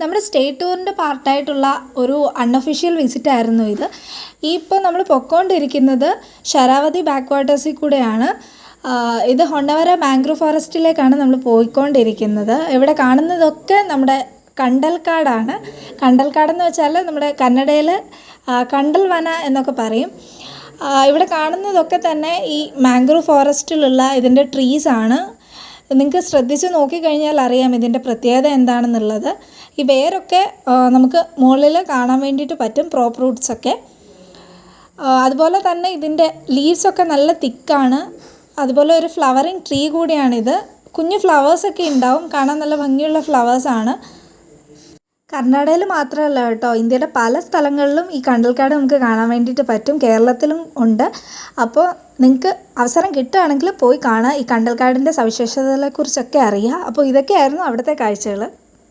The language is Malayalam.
നമ്മുടെ സ്റ്റേറ്റ് ടൂറിന്റെ പാർട്ടായിട്ടുള്ള ഒരു അൺഒഫീഷ്യൽ വിസിറ്റ് ആയിരുന്നു ഇത്. ഇപ്പോൾ നമ്മൾ പൊക്കോണ്ടിരിക്കുന്നത് ശരാവതി ബാക്ക് വാട്ടേഴ്സിൽ കൂടെയാണ് ഇത് ഹൊണ്ണവര മാംഗ്രൂവ് ഫോറസ്റ്റിലേക്കാണ് നമ്മൾ പോയിക്കൊണ്ടിരിക്കുന്നത്. ഇവിടെ കാണുന്നതൊക്കെ നമ്മുടെ കണ്ടൽക്കാടാണ്. കണ്ടൽക്കാടെന്ന് വെച്ചാൽ നമ്മുടെ കന്നഡയിൽ കണ്ടൽ വന എന്നൊക്കെ പറയും. ഇവിടെ കാണുന്നതൊക്കെ തന്നെ ഈ മാംഗ്രൂവ് ഫോറസ്റ്റിലുള്ള ഇതിന്റെ ട്രീസാണ് നിങ്ങൾക്ക് ശ്രദ്ധിച്ച് നോക്കിക്കഴിഞ്ഞാൽ അറിയാം ഇതിന്റെ പ്രത്യേകത എന്താണെന്നുള്ളത്. ഈ വേരൊക്കെ നമുക്ക് മുകളിൽ കാണാൻ വേണ്ടിയിട്ട് പറ്റും പ്രോപ്പ് റൂട്ട്സൊക്കെ അതുപോലെ തന്നെ ഇതിന്റെ ലീവ്സൊക്കെ നല്ല തിക്കാണ്. അതുപോലെ ഒരു ഫ്ലവറിങ് ട്രീ കൂടിയാണിത് കുഞ്ഞു ഫ്ലവേഴ്സൊക്കെ ഉണ്ടാവും. കാണാൻ നല്ല ഭംഗിയുള്ള ഫ്ലവേഴ്സാണ് കർണാടകയിൽ മാത്രമല്ല കേട്ടോ ഇന്ത്യയുടെ പല സ്ഥലങ്ങളിലും ഈ കണ്ടൽക്കാട് നമുക്ക് കാണാൻ വേണ്ടിയിട്ട് പറ്റും. കേരളത്തിലും ഉണ്ട്. അപ്പോൾ നിങ്ങൾക്ക് അവസരം കിട്ടുകയാണെങ്കിൽ പോയി കാണുക. ഈ കണ്ടൽക്കാടിന്റെ സവിശേഷതകളെക്കുറിച്ചൊക്കെ അറിയുക. അപ്പോൾ ഇതൊക്കെയായിരുന്നു അവിടുത്തെ കാഴ്ചകൾ